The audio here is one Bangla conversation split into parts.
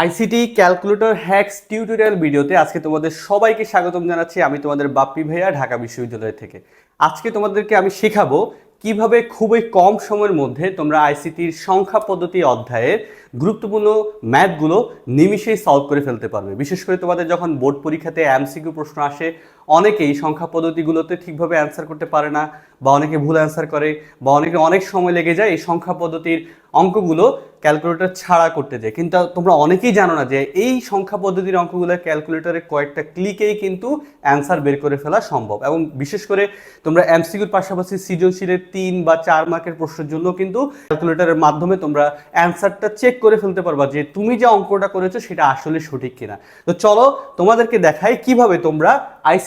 আইসিটি ক্যালকুলেটর হ্যাক্স টিউটোরিয়াল ভিডিওতে আজকে তোমাদের সবাইকে স্বাগতম জানাচ্ছি। আমি তোমাদের বাপ্পি ভাইয়া ঢাকা বিশ্ববিদ্যালয় থেকে। আজকে তোমাদেরকে আমি শেখাবো কীভাবে খুবই কম সময়ের মধ্যে তোমরা আইসিটির সংখ্যা পদ্ধতি অধ্যায়ের গুরুত্বপূর্ণ ম্যাথগুলো নিমিশেই সলভ করে ফেলতে পারবে। বিশেষ করে তোমাদের যখন বোর্ড পরীক্ষাতে এমসিকিউ প্রশ্ন আসে অনেকেই সংখ্যা পদ্ধতিগুলোতে ঠিকভাবে অ্যান্সার করতে পারে না বা অনেকে ভুল অ্যান্সার করে বা অনেকে অনেক সময় লেগে যায় এই সংখ্যা পদ্ধতির অঙ্কগুলো ক্যালকুলেটর ছাড়া করতে যায়। কিন্তু তোমরা অনেকেই জানো না যে এই সংখ্যা পদ্ধতির অঙ্কগুলো ক্যালকুলেটরে কয়েকটা ক্লিকেই কিন্তু অ্যান্সার বের করে ফেলা সম্ভব। এবং বিশেষ করে তোমরা এমসিকিউর পাশাপাশি সৃজনশীলের তিন বা চার মার্কের প্রশ্নের জন্য কিন্তু ক্যালকুলেটরের মাধ্যমে তোমরা অ্যান্সারটা চেক করে ফেলতে পারবা যে তুমি যে অঙ্কটা করেছ সেটা আসলে সঠিক কিনা। তো চলো তোমাদেরকে দেখাই কীভাবে তোমরা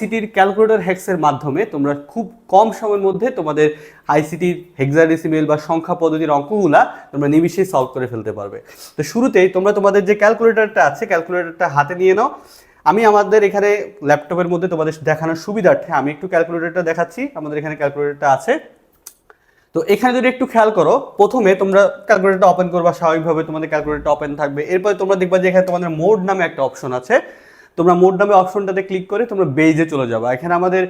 আইসিটির ক্যালকুলেটর হ্যাক্সের মাধ্যমে তোমরা খুব কম সময়ের মধ্যে তোমাদের আইসিটির হেক্সাডেসিমেল বা সংখ্যা পদ্ধতির অঙ্কগুলা তোমরা নিমিশেই সলভ করে ফেলতে পারবে। তো শুরুতেই তোমরা তোমাদের যে ক্যালকুলেটরটা আছে ক্যালকুলেটরটা হাতে নিয়ে নাও। আমি আমাদের এখানে ল্যাপটপের মধ্যে তোমাদের দেখানোর সুবিধার্থে আমি একটু ক্যালকুলেটরটা দেখাচ্ছি, আমাদের এখানে ক্যালকুলেটরটা আছে। তো এখানে যদি একটু খেয়াল করো, প্রথমে তোমরা ক্যালকুলেটরটা ওপেন করবা, স্বাভাবিকভাবে তোমাদের ক্যালকুলেটরটা ওপেন থাকবে। এরপরে তোমরা দেখবা যে এখানে তোমাদের মোড নামে একটা অপশন আছে। তোমরা মোড নামে অপশনটাতে ক্লিক করে তোমরা বেজে চলে যাবে। এখানে আমাদের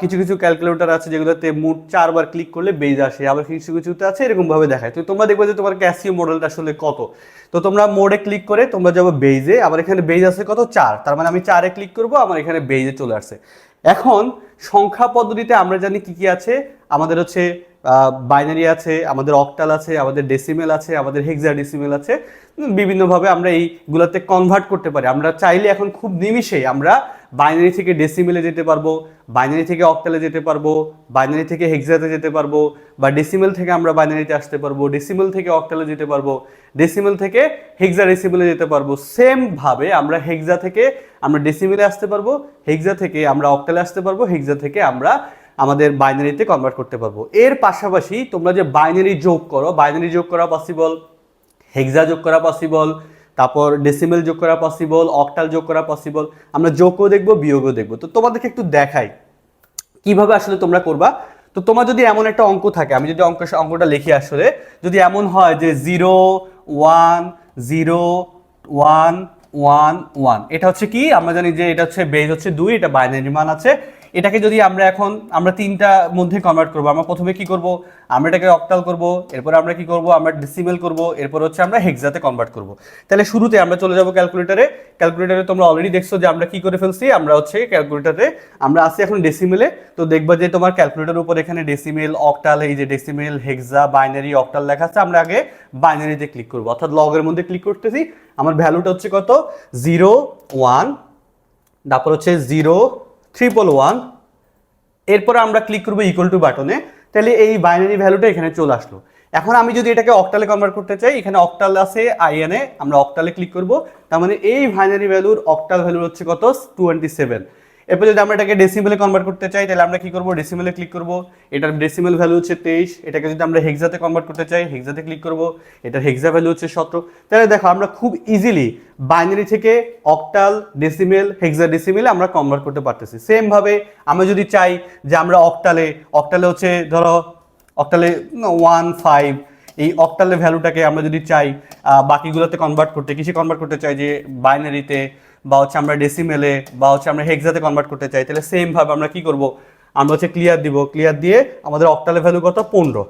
কিছু কিছু ক্যালকুলেটর আছে যেগুলোতে মোট চারবার ক্লিক করলে বেজ আসে, আবার কিছু, কিছুতে আছে এরকমভাবে দেখায়। তো তোমরা দেখবে যে তোমার ক্যাসিও মডেলটা আসলে কত। তো তোমরা মোডে ক্লিক করে তোমরা যাব বেজে আবার এখানে বেজ আছে কত? চার। তার মানে আমি চারে ক্লিক করব, আমার এখানে বেজে চলে আসছে। এখন সংখ্যা পদ্ধতিতে আমরা জানি কি কি আছে? আমাদের হচ্ছে বাইনারি আছে, আমাদের অক্টাল আছে, আমাদের ডেসিমেল আছে, আমাদের হেক্সা ডেসিমেল আছে বিভিন্নভাবে আমরা এইগুলোতে কনভার্ট করতে পারি। আমরা চাইলে এখন খুব নিমিষেই আমরা বাইনারি থেকে ডেসিমেলে যেতে পারব, বাইনারি থেকে অক্টালে যেতে পারব, বাইনারি থেকে হেক্সাতে যেতে পারব, বা ডেসিমেল থেকে আমরা বাইনারিতে আসতে পারব ডেসিমেল থেকে অক্টালে যেতে পারব ডেসিমেল থেকে হেক্সা ডেসিমেলে যেতে পারব। সেমভাবে আমরা হেক্সা থেকে আমরা ডেসিমেলে আসতে পারব হেক্সা থেকে আমরা অক্টালে আসতে পারব হেক্সা থেকে আমরা আমাদের বাইনারিতে কনভার্ট করতে পারব। এর পাশাপাশি তোমরা যে বাইনারি যোগ করো, বাইনারি যোগ করা পসিবল হেক্সা যোগ করা পসিবল তারপর ডেসিমেল যোগ করা পসিবল অক্টাল যোগ করা পসিবল আমরা যোগও দেখব, বিয়োগও দেখব। তো তোমাদেরকে একটু দেখাই কীভাবে আসলে তোমরা করবা। তো তোমার যদি এমন একটা অঙ্ক থাকে, আমি যদি অঙ্ক, অঙ্কটা লিখি আসলে, যদি এমন হয় যে zero one zero one one one এটা হচ্ছে কি? আমরা জানি যে এটা হচ্ছে বেজ হচ্ছে দুই, এটা বাইনারি মান আছে। এটাকে যদি আমরা এখন, আমরা তিনটা মধ্যে কনভার্ট করব। আমরা প্রথমে কি করব? আমরা এটাকে অক্টাল করব, এরপর আমরা কি করব? আমরা ডিসিমেল করব, এরপর হচ্ছে আমরা হেক্সাতে কনভার্ট করব। তাহলে শুরুতে আমরা চলে যাব ক্যালকুলেটরে ক্যালকুলেটরে তোমরা অলরেডি দেখছ যে আমরা কি করে ফেলছি? আমরা হচ্ছে ক্যালকুলেটরে আমরা আসি এখন ডেসিমেলে তো দেখবা যে তোমার ক্যালকুলেটর উপর এখানে ডেসিমেল অক্টাল এই যে ডেসিমেল হেক্সা বাইনারি অক্টাল লেখা আছে। আমরা আগে বাইনারিতে ক্লিক করব। অর্থাৎ লগের মধ্যে ক্লিক করতেছি। আমার ভ্যালুটা হচ্ছে কত? জিরো ওয়ান তারপর হচ্ছে জিরো ট্রিপল ওয়ান এরপর আমরা ক্লিক করব ইকুয়াল টু বাটনে তাহলে এই বাইনারি ভ্যালুটা এখানে চলে আসলো। এখন আমি যদি এটাকে অক্টালে কনভার্ট করতে চাই, এখানে অক্টাল আছে আইএনএ আমরা অক্টালে ক্লিক করব, তার মানে এই বাইনারি ভ্যালুর অক্টাল ভ্যালু হচ্ছে কত? টোয়েন্টি সেভেন এরপর যদি আমরা এটাকে ডেসিমেলে কনভার্ট করতে চাই, তাহলে আমরা কি করব? ডেসিমেলে ক্লিক করব। এটার ডেসিমেল ভ্যালু হচ্ছে তেইশ। এটাকে যদি আমরা হেক্সাতে কনভার্ট করতে চাই হেক্সাতে ক্লিক করব। এটার হেক্সা ভ্যালু হচ্ছে সতেরো। তাহলে দেখো, আমরা খুব ইজিলি বাইনারি থেকে অক্টাল ডেসিমেল হেক্সা ডেসিমেলে আমরা কনভার্ট করতে পারতেছি। সেম ভাবে আমরা যদি চাই যে আমরা অক্টালে অক্টালে হচ্ছে ধরো অক্টালে ওয়ান ফাইভ এই অক্টালের ভ্যালুটাকে আমরা যদি চাই বাকিগুলোতে কনভার্ট করতে কিছু কনভার্ট করতে চাই? যে বাইনারিতে বা হচ্ছে আমরা ডেসিমেলে বা হচ্ছে আমরা হেক্সাতে কনভার্ট করতে চাই, তাহলে সেমভাবে আমরা কি করব? আমরা হচ্ছে ক্লিয়ার দিব। ক্লিয়ার দিয়ে আমাদের অক্টালের ভ্যালু কত? পনেরো।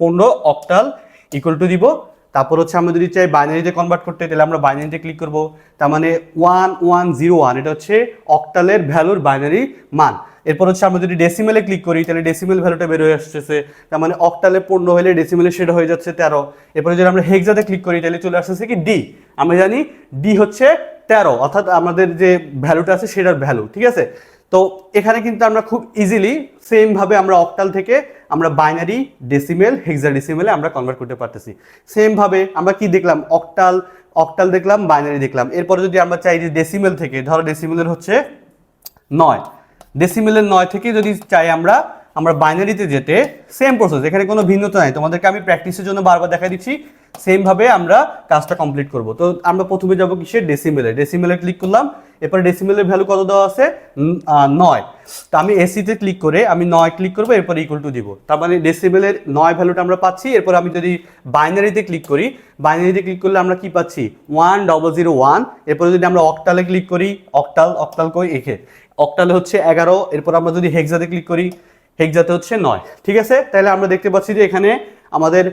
পনেরো অক্টাল ইকুয়াল টু দিব তারপর হচ্ছে আমরা যদি চাই বাইনারিতে কনভার্ট করতে, তাহলে আমরা বাইনারিতে ক্লিক করব। তার মানে ওয়ান ওয়ান জিরো ওয়ান এটা হচ্ছে অক্টালের ভ্যালুর বাইনারি মান। এরপর হচ্ছে আমরা যদি ডেসিমেলে ক্লিক করি, তাহলে ডেসিমেল ভ্যালুটা বের হয়ে আসতেছে। তার মানে অক্টালে পনেরো হলে ডেসিমেলে সেটা হয়ে যাচ্ছে তেরো। এরপরে যদি আমরা হেক্সাতে ক্লিক করি, তাহলে চলে আসতেছে কি ডি আমরা জানি ডি হচ্ছে তেরো, অর্থাৎ আমাদের যে ভ্যালুটা আছে সেটার ভ্যালু ঠিক আছে? তো এখানে কিন্তু আমরা খুব ইজিলি সেম ভাবে আমরা অক্টাল থেকে আমরা বাইনারি ডেসিমেল হেক্সা ডেসিমেলে আমরা কনভার্ট করতে পারতেছি। সেম ভাবে আমরা কি দেখলাম? অক্টাল অক্টাল দেখলাম বাইনারি দেখলাম। এরপরে যদি আমরা চাই যে ডেসিমেল থেকে, ধরো ডেসিমেলের হচ্ছে নয়। ডেসিমেলের নয় থেকে যদি চাই আমরা আমরা বাইনারিতে যেতে সেম প্রসেস এখানে কোনো ভিন্নতা নাই। তোমাদেরকে আমি প্র্যাকটিসের জন্য বারবার দেখা দিচ্ছি। সেম ভাবে আমরা কাজটা কমপ্লিট করব। তো আমরা প্রথমে যাব কিসের? ডেসিমেলে ডেসিমেলে ক্লিক করলাম। এরপরে ডেসিমেলের ভ্যালু কত দেওয়া আছে? নয়। তো আমি এসিতে ক্লিক করে, আমি নয় ক্লিক করব, এরপর ইকুয়াল টু দিব। তার মানে ডেসিমেলের নয় ভ্যালুটা আমরা পাচ্ছি, এরপর আমি যদি বাইনারিতে ক্লিক করি বাইনারিতে ক্লিক করলে আমরা কি পাচ্ছি? ওয়ান ডবল জিরো ওয়ান এরপরে যদি আমরা অক্টালে ক্লিক করি অক্টাল অক্টাল কই? এখে অক্টালে হচ্ছে এগারো, এরপর আমরা যদি হেক্সাতে ক্লিক করি হেক্সাতে হচ্ছে নয়। ঠিক আছে? তাহলে আমরা দেখতে পাচ্ছি যে এখানে আমাদের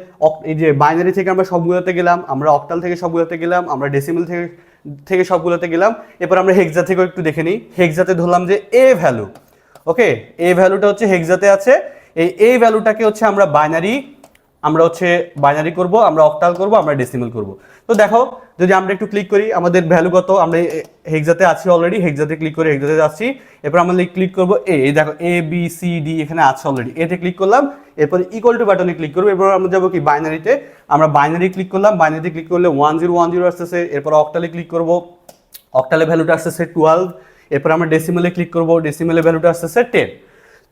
এই যে বাইনারি থেকে আমরা সবগুলোতে গেলাম, আমরা অক্টাল থেকে সবগুলোতে গেলাম, আমরা ডেসিমেল থেকে থেকে সবগুলোতে গেলাম। এরপর আমরা হেক্সা থেকেও একটু দেখে নিই। হেক্সাতে ধরলাম যে এ ভ্যালু। ওকে, এ ভ্যালুটা হচ্ছে হেক্সাতে আছে। এই এ ভ্যালুটাকে হচ্ছে আমরা বাইনারি আমরা হচ্ছে বাইনারি করব, আমরা অক্টাল করব, আমরা ডেসিমেল করব। তো দেখো, যদি আমরা একটু ক্লিক করি, আমাদের ভ্যালু কত? আমরা হেক্সাতে আছি অলরেডি হেক্সাতে ক্লিক করে হেক্সাতে যাচ্ছি। এরপর আমরা ক্লিক করব এ দেখো এ বি সি ডি এখানে আছে অলরেডি এতে ক্লিক করলাম, এরপর ইকুয়াল টু বাটনে ক্লিক করব। এরপর আমরা যাব কি? বাইনারিতে আমরা বাইনারি ক্লিক করলাম বাইনারিতে ক্লিক করলে ওয়ান জিরো ওয়ান জিরো আসতেছে। এরপর অক্টালে ক্লিক করব। অক্টালে ভ্যালুটা আসতেছে টুয়েলভ এরপর আমরা ডেসিমেলে ক্লিক করব। ডেসিমেলে ভ্যালুটা আসতেছে টেন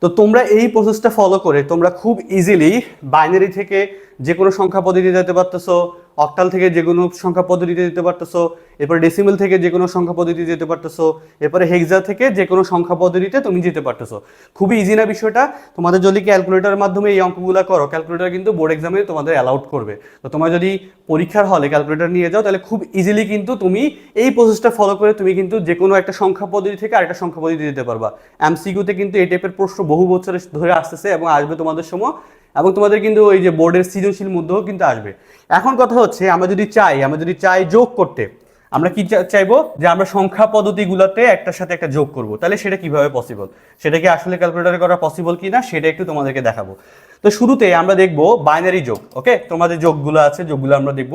তো তোমরা এই প্রসেসটা ফলো করে তোমরা খুব ইজিলি বাইনারি থেকে যে কোনো সংখ্যা পদ্ধতি যেতে পারতেছো। অক্টাল থেকে যে কোনো সংখ্যা পদ্ধতিতে যেতে পারতেছো, এরপরে ডেসিমেল থেকে যে কোনো সংখ্যা পদ্ধতিতে যেতে পারতেছো, এরপরে হেক্সা থেকে যে কোনো সংখ্যা পদ্ধতিতে তুমি যেতে পারতেছো। খুবই ইজি না বিষয়টা, তোমাদের যদি ক্যালকুলেটরের মাধ্যমে এই অঙ্কগুলো করো ক্যালকুলেটার কিন্তু বোর্ড এক্সামে তোমাদের অ্যালাউড করবে। তো তোমার যদি পরীক্ষার হলে ক্যালকুলেটার নিয়ে যাও, তাহলে খুব ইজিলি কিন্তু তুমি এই প্রসেসটা ফলো করে তুমি কিন্তু যে কোনো একটা সংখ্যা পদ্ধতি থেকে আরেকটা সংখ্যা পদ্ধতি যেতে পারবা। এমসিকিউতে কিন্তু এই টাইপের প্রশ্ন বহু বছরের ধরে আসতেছে এবং আসবে তোমাদের সময় এবং তোমাদের কিন্তু ওই যে বোর্ডের সৃজনশীল মধ্যেও কিন্তু আসবে। এখন কথা হচ্ছে, আমরা যদি চাই, আমরা যদি চাই যোগ করতে, আমরা কি চাইব? যে আমরা সংখ্যা পদ্ধতিগুলোতে একটার সাথে একটা যোগ করব। তাহলে সেটা কীভাবে পসিবল সেটা কি আসলে ক্যালকুলেটরে করা পসিবল কি না সেটা একটু তোমাদেরকে দেখাবো। তো শুরুতে আমরা দেখব বাইনারি যোগ ওকে তোমাদের যোগগুলো আছে, যোগগুলো আমরা দেখব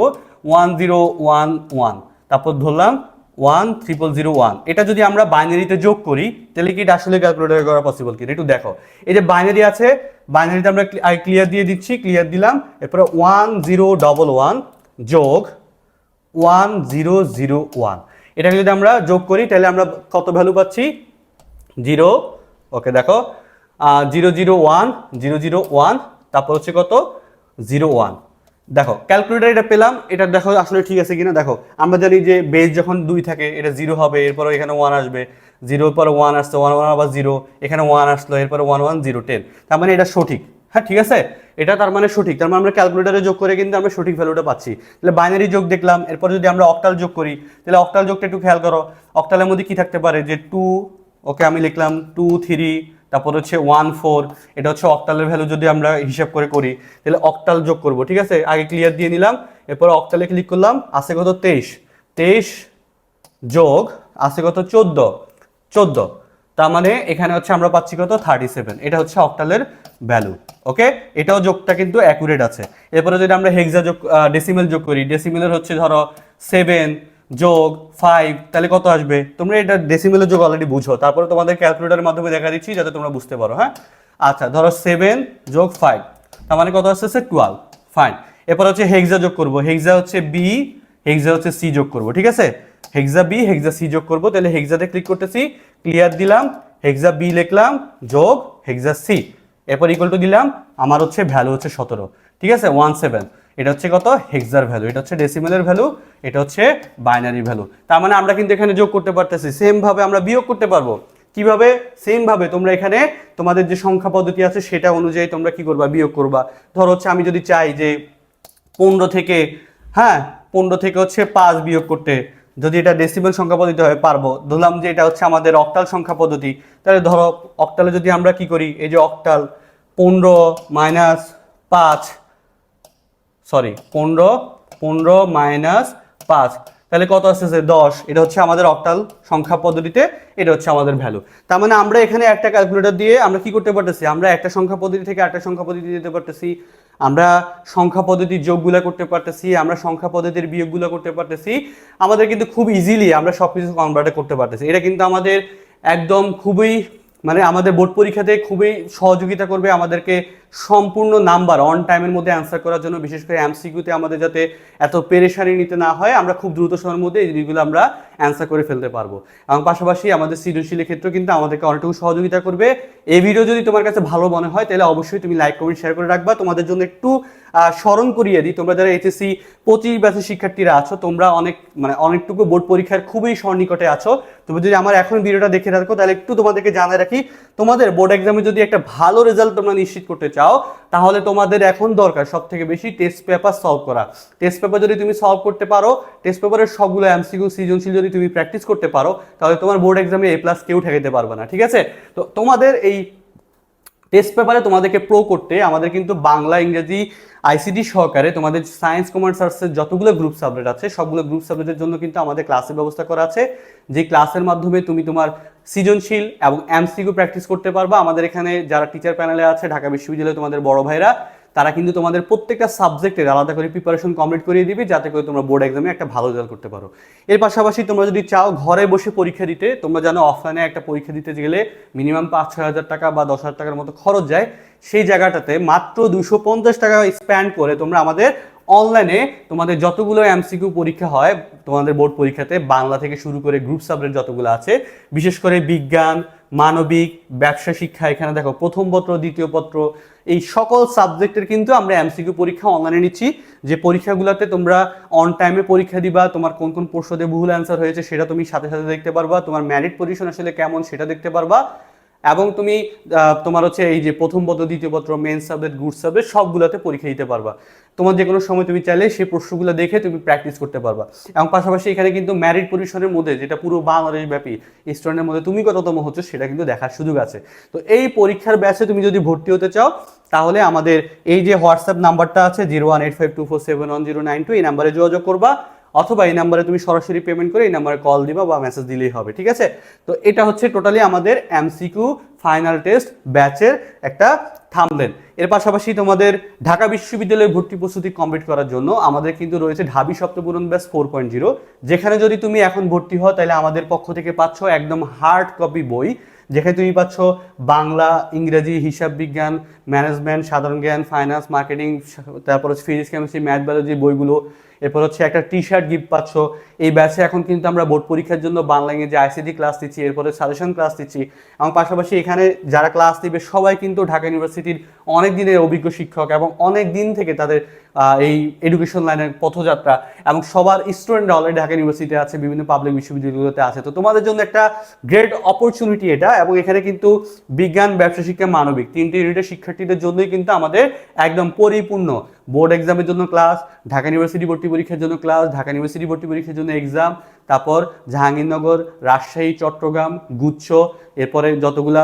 ওয়ান জিরো ওয়ান ওয়ান তারপর ধরলাম ওয়ান ট্রিপল জিরো ওয়ান এটা যদি আমরা বাইনারিতে যোগ করি, তাহলে কি এটা আসলে ক্যালকুলেটরে করা পসিবল কি একটু দেখো। এই যে বাইনারি আছে বাইনারিতে আমরা আই ক্লিয়ার দিয়ে দিচ্ছি ক্লিয়ার দিলাম। এরপরে ওয়ান জিরো ডবল ওয়ান যোগ ওয়ান জিরো জিরো ওয়ান এটাকে যদি আমরা যোগ করি, তাহলে আমরা কত ভ্যালু পাচ্ছি? জিরো ওকে, দেখো। Zero zero one zero zero one তারপর হচ্ছে কত? জিরো ওয়ান দেখো ক্যালকুলেটার এটা পেলাম, এটা দেখো আসলে ঠিক আছে কিনা। দেখো, আমরা জানি যে বেস যখন দুই থাকে, এটা জিরো হবে, এরপর এখানে ওয়ান আসবে। জিরোর পর ওয়ান আসছে ওয়ান ওয়ান আবার জিরো, এখানে ওয়ান আসলো, এরপরে ওয়ান ওয়ান জিরো টেন তার মানে এটা সঠিক। হ্যাঁ ঠিক আছে? এটা তার মানে সঠিক। তার মানে আমরা ক্যালকুলেটারে যোগ করে কিন্তু আমরা সঠিক ভ্যালুটা পাচ্ছি। তাহলে বাইনারি যোগ দেখলাম, এরপর যদি আমরা অক্টাল যোগ করি, তাহলে অক্টাল যোগটা একটু খেয়াল করো। অক্টালের মধ্যে কি থাকতে পারে? যে টু ওকে আমি লিখলাম টু থ্রি তারপর হচ্ছে ওয়ান ফোর এটা হচ্ছে অক্টালের ভ্যালু যদি আমরা হিসাব করে করি, তাহলে অক্টাল যোগ করব, ঠিক আছে? আগে ক্লিয়ার দিয়ে নিলাম, এরপর অক্টালে ক্লিক করলাম আছে কত তেইশ? তেইশ যোগ আছে কত চোদ্দ। চোদ্দ। তার মানে এখানে হচ্ছে আমরা পাচ্ছি কত? থার্টি সেভেন এটা হচ্ছে অক্টালের ভ্যালু ওকে এটাও যোগটা কিন্তু অ্যাকুরেট আছে। এরপরে যদি আমরা হেক্সা যোগ ডেসিমেল যোগ করি ডেসিমেলের হচ্ছে ধরো সেভেন যোগ ফাইভ তাহলে কত আসবে? তোমরা এটা ডেসিমেলের যোগ অলরেডি বুঝো। তারপরে তোমাদের ক্যালকুলেটারের মাধ্যমে দেখা দিচ্ছি যাতে তোমরা বুঝতে পারো হ্যাঁ? আচ্ছা ধরো সেভেন যোগ ফাইভ তার মানে কত আসতেছে? টুয়েলভ ফাইন এরপর হচ্ছে হেক্সা যোগ করব। হেক্সা হচ্ছে বি হেক্সা হচ্ছে সি যোগ করব, ঠিক আছে? হেক্সা বি, হেক্সা সি যোগ করব। তাহলে হেক্সাতে ক্লিক করতেছি ক্লিয়ার দিলাম, হেক্সা বি লিখলাম, যোগ হেক্সা সি। এরপর ইকুয়াল টু দিলাম, আমার হচ্ছে ভ্যালু হচ্ছে সতেরো। ঠিক আছে? ওয়ান সেভেন এটা হচ্ছে কত? হেক্সার ভ্যালু এটা হচ্ছে ডেসিমেলের ভ্যালু এটা হচ্ছে বাইনারি ভ্যালু তার মানে আমরা কিন্তু এখানে যোগ করতে পারতেছি। সেম ভাবে আমরা বিয়োগ করতে পারব। কীভাবে? সেম ভাবে তোমরা এখানে তোমাদের যে সংখ্যা পদ্ধতি আছে সেটা অনুযায়ী তোমরা কি করবা? বিয়োগ করবা। ধর হচ্ছে আমি যদি চাই যে পনেরো থেকে হ্যাঁ পনেরো থেকে হচ্ছে পাঁচ বিয়োগ করতে যদি এটা ডেসিমেল সংখ্যা পদ্ধতি হয়, পারব। ধরলাম যে এটা হচ্ছে আমাদের অক্টাল সংখ্যা পদ্ধতি। তাহলে ধরো অক্টালে যদি আমরা কি করি, এই যে অক্টাল পনেরো মাইনাস পাঁচ সরি পনেরো পনেরো মাইনাস পাঁচ, তাহলে কত আসতেছে দশ? এটা হচ্ছে আমাদের অক্টাল সংখ্যা পদ্ধতিতে, এটা হচ্ছে আমাদের ভ্যালু তার মানে আমরা এখানে একটা ক্যালকুলেটর দিয়ে আমরা কি করতে পারতেছি? আমরা একটা সংখ্যা পদ্ধতি থেকে একটা সংখ্যা পদ্ধতি দিতে পারতেছি। আমরা সংখ্যা পদ্ধতির যোগগুলো করতে পারতেছি, আমরা সংখ্যা পদ্ধতির বিয়োগগুলো করতে পারতেছি, আমাদের কিন্তু খুব ইজিলি আমরা সব কিছু কনভার্টে করতে পারতেছি। এটা কিন্তু আমাদের একদম খুবই মানে আমাদের বোর্ড পরীক্ষাতে খুবই সহযোগিতা করবে, আমাদেরকে সম্পূর্ণ নাম্বার অন টাইমের মধ্যে অ্যান্সার করার জন্য, বিশেষ করে এমসিকিউতে আমাদের যাতে এত পেরেশানি নিতে না হয়, আমরা খুব দ্রুত সময়ের মধ্যে এই জিনিসগুলো আমরা অ্যান্সার করে ফেলতে পারব। এবং পাশাপাশি আমাদের সৃজনশীলের ক্ষেত্রে কিন্তু আমাদেরকে অনেকটুকু সহযোগিতা করবে। এই ভিডিও যদি তোমার কাছে ভালো মনে হয়, তাহলে অবশ্যই তুমি লাইক কমেন্ট শেয়ার করে রাখবা। তোমাদের জন্য একটু স্মরণ করিয়ে দিই, তোমরা যারা এইচএসসি পঁচিশ ব্যাচের শিক্ষার্থীরা আছো, তোমরা অনেক মানে অনেকটুকু বোর্ড পরীক্ষার খুবই সন্নিকটে আছো। তুমি যদি আমার এখন ভিডিওটা দেখে রাখো তাহলে একটু তোমাদেরকে জানায় রাখি। তোমাদের বোর্ড এক্সামে যদি একটা ভালো রেজাল্ট তোমরা নিশ্চিত করতে চাও তাহলে তোমাদের এখন দরকার সব থেকে বেশি টেস্ট পেপার সলভ করা। টেস্ট পেপার যদি তুমি সলভ করতে পারো টেস্ট পেপারের সবগুলো এমসিকিউ সৃজনশীল যদি তুমি প্র্যাকটিস করতে পারো, তাহলে তোমার বোর্ড এক্সামে এ প্লাস কেউ ঠেকাতে পারবে না, ঠিক আছে? তো তোমাদের এই টেস্ট পেপারে তোমাদেরকে প্রো করতে আমাদের কিন্তু বাংলা, ইংরেজি আইসিডি সহকারে তোমাদের সায়েন্স কমার্স আর্টসের যতগুলো গ্রুপ সাবজেক্ট আছে, সবগুলো গ্রুপ সাবজেক্টের জন্য কিন্তু আমাদের ক্লাসের ব্যবস্থা করা আছে। যে ক্লাসের মাধ্যমে তুমি তোমার সৃজনশীল এবং এমসিকিউ প্র্যাকটিস করতে পারবা। আমাদের এখানে যারা টিচার প্যানেলে আছে, ঢাকা বিশ্ববিদ্যালয়ে তোমাদের বড় ভাইরা, তারা কিন্তু তোমাদের প্রত্যেকটা সাবজেক্টের আলাদা করে প্রিপারেশন কমপ্লিট করিয়ে দিবে, যাতে করে তোমরা বোর্ড এক্সামে একটা ভালো রেজাল্ট করতে পারো। এর পাশাপাশি তোমরা যদি চাও ঘরে বসে পরীক্ষা দিতে, তোমরা জানো অফলাইনে একটা পরীক্ষা দিতে গেলে মিনিমাম পাঁচ ছয় হাজার টাকা বা দশ হাজার টাকার মতো খরচ যায়। সেই জায়গাটাতে মাত্র দুশো পঞ্চাশ টাকা স্প্যান্ড করে তোমরা আমাদের অনলাইনে তোমাদের যতগুলো এমসিকিউ পরীক্ষা হয়, তোমাদের বোর্ড পরীক্ষাতে বাংলা থেকে শুরু করে গ্রুপ সাবজেক্ট যতগুলো আছে, বিশেষ করে বিজ্ঞান, মানবিক, ব্যবসা, শিক্ষা, এখানে দেখো প্রথম পত্র, দ্বিতীয় পত্র, এই সকল সাবজেক্টের কিন্তু আমরা এমসিকিউ পরীক্ষা অনলাইনে নিচ্ছি, যে পরীক্ষাগুলোতে তোমরা অন টাইমে পরীক্ষা দিবা, তোমার কোন কোন প্রশ্নতে ভুল অ্যান্সার হয়েছে সেটা তুমি সাথে সাথে দেখতে পারবা, তোমার ম্যারিট পজিশন আসলে কেমন সেটা দেখতে পারবা এবং তুমি তোমার হচ্ছে এই যে প্রথম পত্র, দ্বিতীয় পত্র মেন সাবজেক্ট গুড সাবজেক্ট সবগুলোতে পরীক্ষা দিতে পারবা। তোমার যে কোনো সময় তুমি চাইলে সেই প্রশ্নগুলো দেখে তুমি প্র্যাকটিস করতে পারবা। এবং পাশাপাশি এখানে কিন্তু ম্যারিট পজিশনের মধ্যে, যেটা পুরো বাংলাদেশ ব্যাপী স্টুডেন্টের মধ্যে তুমি কততম হচ্ছ সেটা কিন্তু দেখার সুযোগ আছে। তো এই পরীক্ষার ব্যাচে তুমি যদি ভর্তি হতে চাও, তাহলে আমাদের এই যে হোয়াটসঅ্যাপ নাম্বারটা আছে zero one eight five two four seven one zero nine two এই নাম্বারে যোগাযোগ করবা। অথবা এই নাম্বারে তুমি সরাসরি পেমেন্ট করে এই নাম্বারে কল দিবা বা মেসেজ দিলেই হবে, ঠিক আছে? তো এটা হচ্ছে টোটালি আমাদের এমসিকিউ ফাইনাল টেস্ট ব্যাচের একটা থামলেন এর পাশাপাশি তোমাদের ঢাকা বিশ্ববিদ্যালয়ে ভর্তি প্রস্তুতি কমপ্লিট করার জন্য আমাদের কিন্তু রয়েছে ঢাবি সপ্তপূরণ ব্যাস ফোর পয়েন্ট জিরো যেখানে যদি তুমি এখন ভর্তি হও তাহলে আমাদের পক্ষ থেকে পাচ্ছ একদম হার্ড কপি বই, যেখানে তুমি পাচ্ছ বাংলা, ইংরেজি, হিসাব বিজ্ঞান ম্যানেজমেন্ট সাধারণ জ্ঞান ফাইন্যান্স মার্কেটিং তারপর হচ্ছে ফিজিক্স কেমিস্ট্রি ম্যাথ বায়োলজি বইগুলো এরপর হচ্ছে একটা টি শার্ট গিফট পাচ্ছ। এই ব্যাচে এখন কিন্তু আমরা বোর্ড পরীক্ষার জন্য বাংলা ইংরেজি আইসিডি ক্লাস দিচ্ছি, এরপরে সাজেশন ক্লাস দিচ্ছি। এবং পাশাপাশি এখানে যারা ক্লাস দিবে, সবাই কিন্তু ঢাকা ইউনিভার্সিটির অনেক দিনের অভিজ্ঞ শিক্ষক এবং অনেক দিন থেকে তাদের এই এডুকেশন লাইনের পথযাত্রা এবং সবার স্টুডেন্টরা অলরেডি ঢাকা ইউনিভার্সিটি আছে, বিভিন্ন পাবলিক বিশ্ববিদ্যালয়গুলোতে আছে। তো তোমাদের জন্য একটা গ্রেট অপরচুনিটি এটা এবং এখানে কিন্তু বিজ্ঞান, ব্যবসা, শিক্ষা, মানবিক তিনটি ইউনিটের শিক্ষার্থীদের জন্যই কিন্তু আমাদের একদম পরিপূর্ণ বোর্ড এক্সামের জন্য ক্লাস ঢাকা ইউনিভার্সিটি ভর্তি পরীক্ষার জন্য ক্লাস ঢাকা ইউনিভার্সিটি ভর্তি পরীক্ষার জন্য এক্সাম তারপর জাহাঙ্গীরনগর, রাজশাহী, চট্টগ্রাম, গুচ্ছ, এরপরে যতগুলা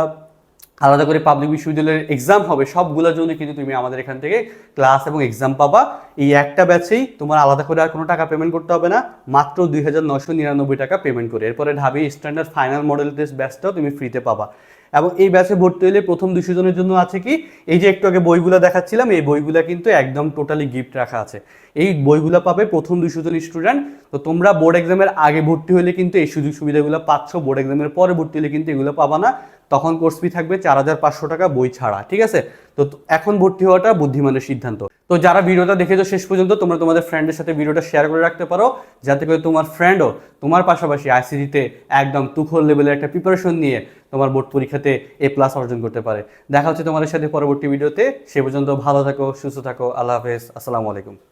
আলাদা করে পাবলিক বিশ্ববিদ্যালয়ের এক্সাম হবে, সবগুলোর জন্য কিন্তু তুমি আমাদের এখান থেকে ক্লাস এবং এক্সাম পাবা। এই একটা ব্যাচেই তোমার আলাদা করে আর কোনো টাকা পেমেন্ট করতে হবে না, মাত্র দুই হাজার নশো নিরানব্বই টাকা পেমেন্ট করে। এরপরে ঢাবি স্ট্যান্ডার্ড ফাইনাল মডেল টেস্ট ব্যাচটাও তুমি ফ্রিতে পাবা। এবং এই ব্যাচে ভর্তি হলে প্রথম দুশো জনের জন্য আছে কি? এই যে একটু আগে বইগুলো দেখাচ্ছিলাম, এই বইগুলো কিন্তু একদম টোটালি গিফট রাখা আছে। এই বইগুলো পাবে প্রথম দুশো জন স্টুডেন্ট তো তোমরা বোর্ড এক্সামের আগে ভর্তি হলে কিন্তু এই সুযোগ সুবিধাগুলো পাচ্ছ বোর্ড এক্সামের পরে ভর্তি হলে কিন্তু এগুলো পাবা না। তখন কোর্স ফি থাকবে চার হাজার পাঁচশো টাকা বই ছাড়া, ঠিক আছে? তো এখন ভর্তি হওয়াটা বুদ্ধিমানের সিদ্ধান্ত। তো যারা ভিডিওটা দেখেছ শেষ পর্যন্ত, তোমরা তোমাদের ফ্রেন্ডের সাথে ভিডিওটা শেয়ার করে রাখতে পারো, যাতে করে তোমার ফ্রেন্ডও তোমার পাশাপাশি আইসিডিতে একদম তুখর লেভেলের একটা প্রিপারেশন নিয়ে তোমার বোর্ড পরীক্ষাতে এ প্লাস অর্জন করতে পারে। দেখা হচ্ছে তোমাদের সাথে পরবর্তী ভিডিওতে। সে পর্যন্ত ভালো থাকো, সুস্থ থাকো। আল্লাহ হাফেজ। আসসালামু আলাইকুম।